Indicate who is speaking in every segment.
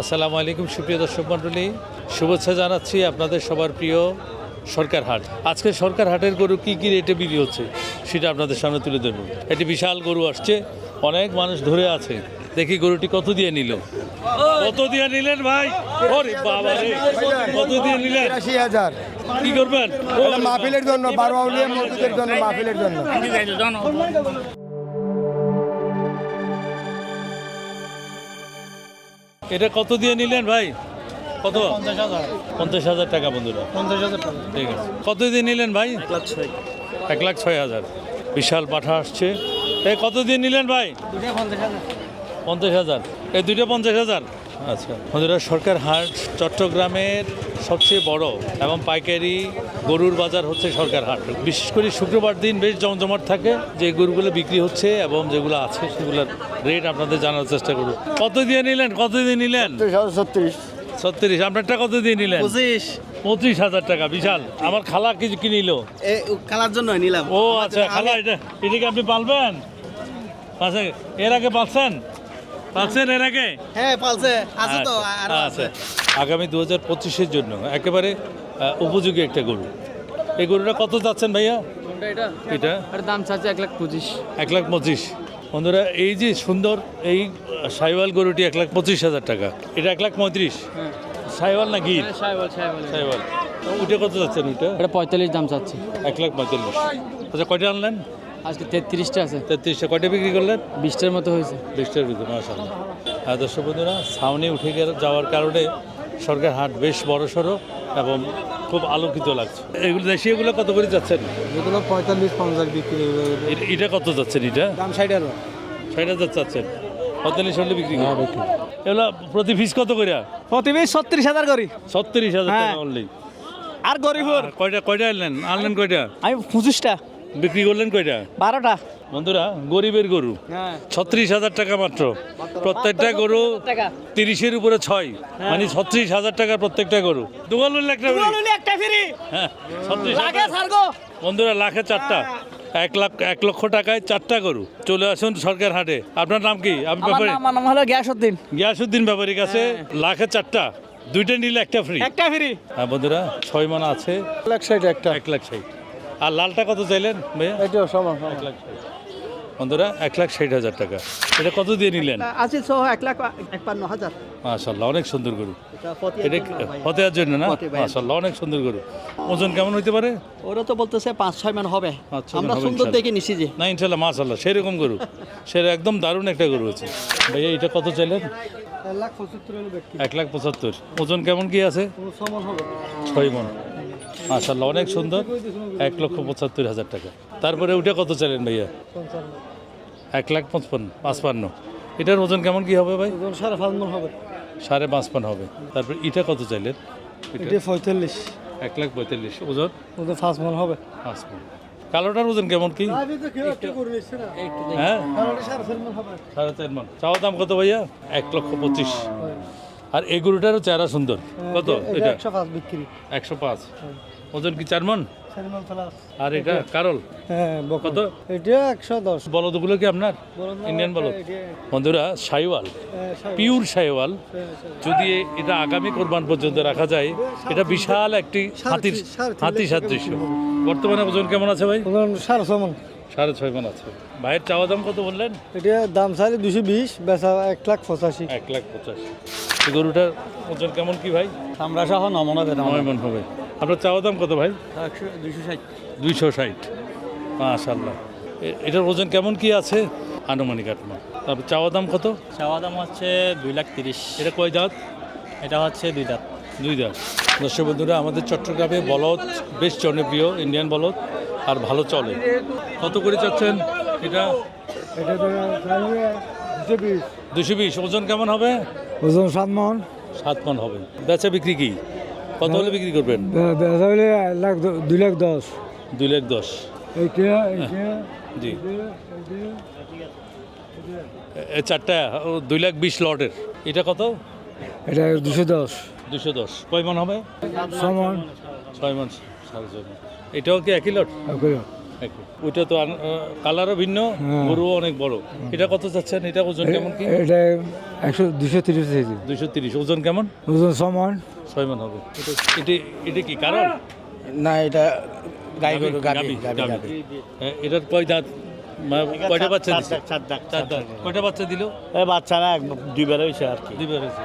Speaker 1: আসসালামু আলাইকুম সুপ্রিয় দর্শক মণ্ডলী। শুভেচ্ছা জানাচ্ছি আপনাদের সবার প্রিয় সরকার হাট। আজকে সরকার হাটের গরু কি কি রেটে বিক্রি হচ্ছে সেটা আপনাদের সামনে তুলে ধরবো। একটি বিশাল গরু আসছে অনেক মানুষ ধরে আছে। দেখি গরুটি কত দিয়ে নিল? কত দিয়ে নিলেন ভাই? ওরে বাবা রে কত দিয়ে নিলেন?
Speaker 2: আশি হাজার।
Speaker 1: কি করবেন?
Speaker 2: মাহফিলের জন্য বারোয়াউলিয়া মসজিদের জন্য মাহফিলের জন্য।
Speaker 1: এটা কত দিয়ে নিলেন ভাই? কত?
Speaker 3: পঞ্চাশ হাজার।
Speaker 1: পঞ্চাশ হাজার টাকা বন্ধুরা।
Speaker 3: পঞ্চাশ হাজার টাকা।
Speaker 1: ঠিক আছে। কত দিয়ে নিলেন ভাই?
Speaker 3: লাখ ছয়।
Speaker 1: এক লাখ ছয় হাজার। বিশাল পাঠা আসছে। এই কত দিয়ে নিলেন ভাই?
Speaker 3: পঞ্চাশ হাজার।
Speaker 1: এই দুইটা পঞ্চাশ হাজার। আচ্ছা। সরকার হাট চট্টগ্রামের সবচেয়ে বড় এবং পাইকারি গরুর বাজার হচ্ছে সরকার হাট। বিশেষ করে শুক্রবার দিন বেশ জমজমাট থাকে যে গরুগুলো বিক্রি হচ্ছে এবং যেগুলো আছে সেগুলোর রেট আপনাদের জানার চেষ্টা করুন কত দিয়ে নিলেন? কত দিয়ে নিলেন?
Speaker 2: ছত্রিশ
Speaker 1: ছত্রিশ। আপনারটা কত দিয়ে নিলেন?
Speaker 3: পঁচিশ।
Speaker 1: পঁচিশ হাজার টাকা বিশাল। আমার খালা কিছু কি নিল?
Speaker 3: এ কালার জন্য নিলাম।
Speaker 1: ও আচ্ছা খালা এটা এটাকে আপনি পালবেন? আচ্ছা এর আগে পালছেন? পালছেন এর আগে?
Speaker 3: হ্যাঁ পালছে আছে তো আরও
Speaker 1: আচ্ছা
Speaker 3: আছে।
Speaker 1: আগামী দু হাজার পঁচিশের জন্য একেবারে উপযোগী একটা গরু। এই গরুটা কত যাচ্ছেন ভাইয়া?
Speaker 4: এটা
Speaker 1: এটা?
Speaker 4: এটার দাম চাচ্ছে এক লাখ পঁচিশ।
Speaker 1: এক লাখ পঁচিশ। বন্ধুরা এই যে সুন্দর এই সাইওয়াল গরুটি এক লাখ পঁচিশ হাজার টাকা। এটা এক লাখ পঁয়ত্রিশ?
Speaker 4: হ্যাঁ।
Speaker 1: সাইওয়াল না গির?
Speaker 4: সাহেবল
Speaker 1: সাইওয়াল ওইটা কত যাচ্ছেন ওইটা?
Speaker 4: এটা পঁয়তাল্লিশ দাম চাচ্ছে।
Speaker 1: এক লাখ পঁয়তাল্লিশ। আচ্ছা কয়টা আনলেন?
Speaker 4: আজকে তেত্রিশটা আছে।
Speaker 1: তেত্রিশটা কয়টা বিক্রি করলেন?
Speaker 4: বিশটার মতো হয়েছে।
Speaker 1: বৃষ্টির ভিতরে মাসাল্লাহ আর দর্শক বন্ধুরা ছাউনি উঠে গেলে যাওয়ার কারণে সরকার হাট বেশ বড় সড়ো এবং খুব আলোকিত লাগছে। এগুলো দেশিয়াগুলো কত করে যাচ্ছেন?
Speaker 3: যেগুলো পঁয়তাল্লিশ পঞ্চাশ বিক্রি
Speaker 1: এটা কত যাচ্ছেন এটা?
Speaker 3: দাম ষাট হাজার।
Speaker 1: ষাট হাজার চাচ্ছেন পঁয়তাল্লিশ হলে বিক্রি করবেন। এগুলো প্রতি পিস কত করে?
Speaker 3: প্রতিবেশ ছত্রিশ হাজার করি।
Speaker 1: ছত্রিশ হাজার
Speaker 3: হ্যাঁ।
Speaker 1: টাকা অনলি
Speaker 3: আর গরিবর।
Speaker 1: কয়টা কয়টা আনলেন? আনলেন কয়টা?
Speaker 3: আমি পঁচিশটা।
Speaker 1: বিক্রি করলেন কয়টা?
Speaker 3: বারোটা।
Speaker 1: বন্ধুরা গরিবের গরু।
Speaker 3: হ্যাঁ।
Speaker 1: ছত্রিশ হাজার টাকা মাত্র। প্রত্যেকটা গরু তিরিশের উপরে ছয়। মানে ছত্রিশ হাজার টাকা প্রত্যেকটা গরু। দুগাল একটা
Speaker 3: ফ্রি।
Speaker 1: হ্যাঁ ছত্রিশ বন্ধুরা লাখে চারটা। এক লাখ এক লক্ষ টাকায় চারটা গরু। চলে আসুন সরকার হাটে। আপনার নাম কি? আপনি ব্যাপারী
Speaker 3: আমার নাম হলো গ্যাসউদ্দিন।
Speaker 1: গিয়াসুদ্দিন ব্যাপারীর কাছে লাখে চারটা। দুইটা নিলে একটা ফ্রি।
Speaker 3: একটা ফ্রি।
Speaker 1: হ্যাঁ বন্ধুরা ছয় মান আছে।
Speaker 2: এক লাখ ষাট একটা।
Speaker 1: এক লাখ ষাট। আর লালটা কত চাইলেন ভাইয়া?
Speaker 2: এটাও সমান
Speaker 1: এক লাখ বন্ধুরা এক লাখ ষাট হাজার টাকা। এটা কত দিয়ে নিলেন?
Speaker 3: সহ এক লাখ একান্ন হাজার।
Speaker 1: মাশাল্লাহ অনেক সুন্দর গরু।
Speaker 3: এটা
Speaker 1: ফতেহার জন্য না। মাশাল্লাহ অনেক সুন্দর গরু। ওজন কেমন হইতে পারে?
Speaker 3: ওরা তো বলতেছে পাঁচ ছয় মান হবে। আমরা সুন্দর
Speaker 1: ইনশাল্লাহ।
Speaker 3: দেখে নিছি যে।
Speaker 1: না ইনশাল্লাহ মাশাল্লাহ সেরকম গরু। সেটা একদম দারুণ একটা গরু আছে ভাইয়া এটা কত চাইলেন?
Speaker 3: এক লাখ পঁচাত্তর হলে ব্যক্তি
Speaker 1: এক লাখ পঁচাত্তর। ওজন কেমন কি আছে? ছয় মন। মাশাল্লাহ অনেক সুন্দর। এক লক্ষ পঁচাত্তর হাজার টাকা। তারপরে ওটা কত চাইলেন ভাইয়া? এক লাখ পঁচপান্ন পাঁচপান্ন। এটার ওজন কেমন কি হবে ভাই?
Speaker 3: সাড়ে পাঁচ মন হবে।
Speaker 1: সাড়ে পাঁচপান্ন হবে। তারপর এটা কত চাইলেন? এটা
Speaker 3: পঁয়তাল্লিশ।
Speaker 1: এক লাখ পঁয়তাল্লিশ। ওজন?
Speaker 3: ওদের পাঁচ মন হবে।
Speaker 1: পাঁচ পাঁচপান্ন। কালোটার ওজন কেমন কি? হ্যাঁ? সাড়ে চার মন চাওয়া দাম কত ভাইয়া? এক লক্ষ পঁচিশ। আর এই গরুটারও চেহারা সুন্দর। কত এটা
Speaker 3: একশো পাঁচ বিক্রি।
Speaker 1: একশো পাঁচ। ওজন কি চার মন?
Speaker 3: মন
Speaker 1: আর এটা কারল?
Speaker 3: হ্যাঁ
Speaker 1: কত?
Speaker 3: এটা একশো দশ।
Speaker 1: বলদগুলো কি আপনার? ইন্ডিয়ান বলদ? বন্ধুরা সাইওয়াল। পিওর সাইওয়াল। যদি এটা আগামী কোরবান পর্যন্ত রাখা যায় এটা বিশাল একটি হাতির হাতি সাদৃশ্য। বর্তমানে ওজন কেমন আছে ভাই?
Speaker 3: সাড়ে ছ মন।
Speaker 1: সাড়ে ছয় মন আছে। ভাইয়ের চাওয়া দাম কত বললেন?
Speaker 3: এটা দাম চাইলে দুশো বিশ বেচা এক লাখ পঁচাশি।
Speaker 1: এক লাখ পঁচাশি। গরুটার ওজন কেমন কি ভাই?
Speaker 3: আমরা সহ নমনা দেন
Speaker 1: নয় মন হবে। আপনার চাওয়া দাম কত ভাই?
Speaker 3: একশো দুশো ষাট।
Speaker 1: দুইশো ষাট। মাশাল্লাহ এ- এটার ওজন কেমন কি আছে? আনুমানিক আটমা তারপর চাওয়া দাম কত?
Speaker 5: চাওয়া দাম হচ্ছে দুই লাখ তিরিশ।
Speaker 1: এটা কয় দাঁত?
Speaker 5: এটা হচ্ছে দুই দাঁত।
Speaker 1: দুই দাঁত। দর্শক বন্ধুরা আমাদের চট্টগ্রামে বলদ বেশ জনপ্রিয় ইন্ডিয়ান বলদ আর ভালো চলে। কত করে চাচ্ছেন এটা?
Speaker 3: এটা দুশো বিশ।
Speaker 1: দুশো বিশ। ওজন কেমন হবে?
Speaker 3: ওজন সাত মন।
Speaker 1: সাত মন হবে। বেচা বিক্রি কি? কত হলে বিক্রি করবেন?
Speaker 3: বেচা হলে লাখ দুই লাখ দশ।
Speaker 1: দুই লাখ দশ।
Speaker 3: এইটা
Speaker 1: জি। চারটা দুই লাখ বিশ লটের। এটা কত?
Speaker 3: এটা দুশো দশ।
Speaker 1: দুশো দশ। কয় মন হবে?
Speaker 3: সমান
Speaker 1: ছয় মন সাড়ে ছয় মন। এটাও কি একই লট? একই। ওইটা তো কালারও ভিন্ন
Speaker 3: হ্যাঁ।
Speaker 1: গরুও অনেক বড়। এটা কত চাচ্ছেন? এটা ওজন কেমন কি?
Speaker 3: এটা একশো দুশো তিরিশ কেজি।
Speaker 1: দুইশো তিরিশ। ওজন কেমন?
Speaker 3: ওজন সমান।
Speaker 1: ছয় মান হবে। এটা এটা কি কারণ?
Speaker 2: না এটা গাই গরু গাবি
Speaker 1: এটার কয় দাঁত? কয়টা বাচ্চা
Speaker 5: চার
Speaker 1: চার দাঁত কয়টা বাচ্চা দিল?
Speaker 5: এই বাচ্চারা এক দুইবার হয়েছে আর কি।
Speaker 1: দুইবার হয়েছে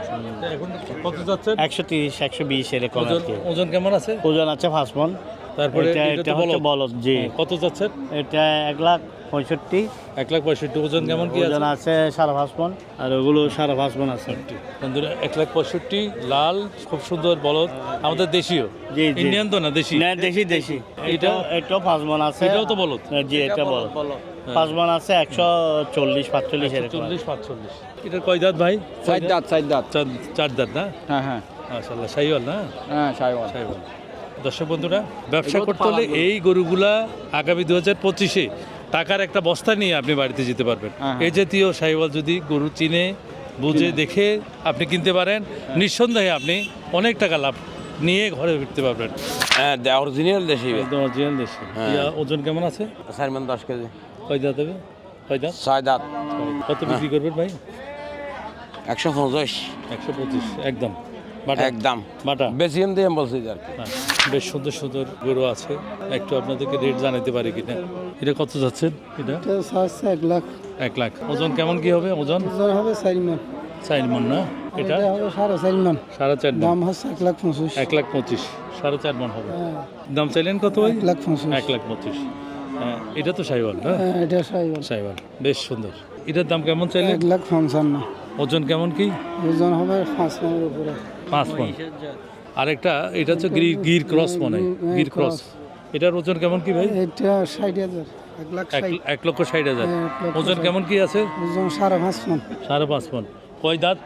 Speaker 1: এখন কত যাচ্ছেন
Speaker 5: একশো তিরিশ একশো বিশ এরকম
Speaker 1: ওজন ওজন কেমন আছে?
Speaker 5: ওজন আছে পাঁচ মন
Speaker 1: তারপরে
Speaker 5: এটা হচ্ছে
Speaker 1: বলদ।
Speaker 5: জি।
Speaker 1: হ্যাঁ, কত যাচ্ছেন
Speaker 5: এটা এক লাখ পঁয়ষট্টি।
Speaker 1: এক লাখ পঁয়ষট্টি ওজন কেমন কি
Speaker 5: ওজন
Speaker 1: আছে?
Speaker 5: সাড়ে পাঁচ মন আর ওগুলো সাড়ে পাঁচ মন আছে।
Speaker 1: বন্ধুরা এক লাখ পঁয়ষট্টি লাল খুব সুন্দর বলদ। আমাদের দেশীয়। ইন্ডিয়ান তো না দেশি?
Speaker 5: না দেশি দেশি।
Speaker 1: এটা-
Speaker 5: এটাও পাঁচ মন আছে।
Speaker 1: এটাও তো বলদ?
Speaker 5: জি এটা বলদ। পাঁচ মন আছে একশো চল্লিশ পাঁচচল্লিশ
Speaker 1: চল্লিশ পাঁচচল্লিশ। এটার কয় দাঁত ভাই?
Speaker 3: চার দাঁত চার দাঁত।
Speaker 1: চার দাঁত না?
Speaker 3: হ্যাঁ হ্যাঁ।
Speaker 1: মাশাল্লাহ সাইওয়াল না?
Speaker 3: হ্যাঁ সাইওয়াল।
Speaker 1: সাইওয়াল। দর্শক বন্ধুরা ব্যবসা করতে হলে এই গরুগুলা আগামী দু হাজার পঁচিশে টাকার একটা বস্তা নিয়ে আপনি বাড়িতে যেতে পারবেন।
Speaker 3: হ্যাঁ।
Speaker 1: এই জাতীয় সাইওয়াল যদি গরু চিনে বুঝে দেখে আপনি কিনতে পারেন
Speaker 3: হ্যাঁ।
Speaker 1: নিঃসন্দেহে আপনি অনেক টাকা লাভ নিয়ে ঘরে ফিরতে পারবেন।
Speaker 6: হ্যাঁ অরিজিনাল দেশি
Speaker 1: একদম অরিজিনাল দেশি।
Speaker 6: হ্যাঁ।
Speaker 1: ওজন কেমন আছে?
Speaker 6: চার মান দশ কেজি।
Speaker 1: কয় দাঁত হবে? কয় দাঁত?
Speaker 6: ছয় দাঁত।
Speaker 1: কত বিক্রি করবেন ভাই?
Speaker 6: একশো পঞ্চাশ
Speaker 1: একশো পঁচিশ একদম।
Speaker 6: একদম।
Speaker 1: বাটা?
Speaker 6: বেশি এম দিয়ে বলছি আর কি।
Speaker 1: হ্যাঁ, বেশ সুন্দর সুন্দর গরু আছে। একটু আপনাদেরকে রেট জানাতে পারি কিনা? এটা কত যাচ্ছেন এটা?
Speaker 2: এক লাখ।
Speaker 1: এক লাখ। ওজন কেমন কি হবে? ওজন?
Speaker 2: ওজন হবে চারি মান।
Speaker 1: চার মন না? এটা?
Speaker 2: হবে সাড়ে চারি মান।
Speaker 1: সাড়ে চার
Speaker 2: দাম হচ্ছে এক লাখ পঁচিশ।
Speaker 1: এক লাখ পঁচিশ। সাড়ে চার মন হবে। দাম চাইলেন কত
Speaker 2: এক লাখ পঁচিশ।
Speaker 1: এক লাখ পঁচিশ। হ্যাঁ এটা তো সাইওয়াল না?
Speaker 2: হ্যাঁ, এটা সাইবার
Speaker 1: সাইওয়াল। বেশ সুন্দর। এটার দাম কেমন চাইলেন?
Speaker 2: এক লাখ পঞ্চান্ন।
Speaker 1: ওজন কেমন কি?
Speaker 2: ওজন হবে পাঁচ মানের উপরে।
Speaker 1: পাঁচ মন। আরেকটা এটা হচ্ছে গির গির ক্রস মনে হ্যাঁ, গির ক্রস। এটার ওজন কেমন কি ভাই?
Speaker 2: এটা ষাট হাজার এক
Speaker 1: লক্ষ ষাট হাজার।
Speaker 2: হ্যাঁ,
Speaker 1: ওজন কেমন কি আছে?
Speaker 2: ওজন সাড়ে পাঁচ মান।
Speaker 1: সাড়ে পাঁচ মন। কয় দাঁত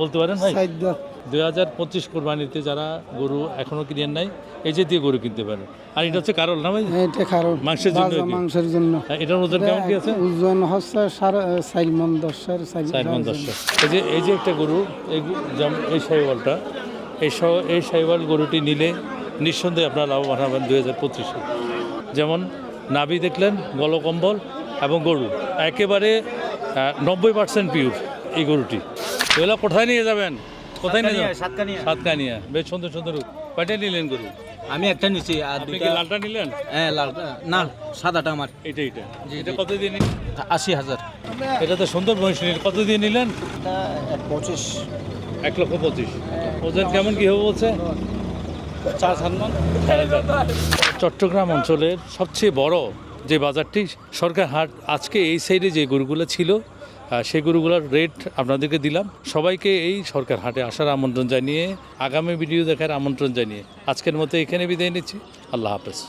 Speaker 1: বলতে পারেন ভাই?
Speaker 2: দাঁত।
Speaker 1: দুই হাজার পঁচিশ কোরবানিতে যারা গরু এখনও কিনেন নাই এই জাতীয় গরু কিনতে পারেন আর এটা হচ্ছে কারণ না ভাই?
Speaker 2: এটা কারণ
Speaker 1: মাংসের জন্য
Speaker 2: মাংসের জন্য।
Speaker 1: হ্যাঁ, এটার ওজন কেমন কি আছে?
Speaker 2: ওজন হচ্ছে সাড়ে চার মন
Speaker 1: চার মন দশটা এই যে এই যে একটা গরু এই এই সাইওয়ালটা এই এই সাইওয়াল গরুটি নিলে নিঃসন্দেহে আপনার লাভবান হবেন দুই হাজার পঁচিশে। যেমন নাভি দেখলেন গলকম্বল এবং গরু। একেবারে নব্বই পার্সেন্ট পিওর এই গরুটি। এগুলো কোথায় নিয়ে যাবেন? কোথায় নিয়ে
Speaker 5: সাতকানিয়া
Speaker 1: সাতকানিয়া। বেশ সুন্দর সুন্দর কয়টা নিলেন গরু?
Speaker 7: আমি একটা নিচ্ছি আর
Speaker 1: আপনি কি লালটা নিলেন?
Speaker 7: হ্যাঁ লালটা। না সাদাটা আমার।
Speaker 1: এটা এটা এটা কত দিয়ে
Speaker 7: আশি হাজার।
Speaker 1: এটা তো সুন্দর মহিষ নিলেন। কত দিয়ে নিলেন?
Speaker 2: পঁচিশ।
Speaker 1: এক লক্ষ পঁচিশ। ওজন কেমন কি হবে বলছে?
Speaker 7: চার সাত মান
Speaker 1: চট্টগ্রাম অঞ্চলের সবচেয়ে বড় যে বাজারটি সরকার হাট আজকে এই সাইডে যে গরুগুলো ছিল সেই গরুগুলোর রেট আপনাদেরকে দিলাম। সবাইকে এই সরকার হাটে আসার আমন্ত্রণ জানিয়ে, আগামী ভিডিও দেখার আমন্ত্রণ জানিয়ে আজকের মতো এখানে বিদায় নিচ্ছি। আল্লাহ হাফেজ।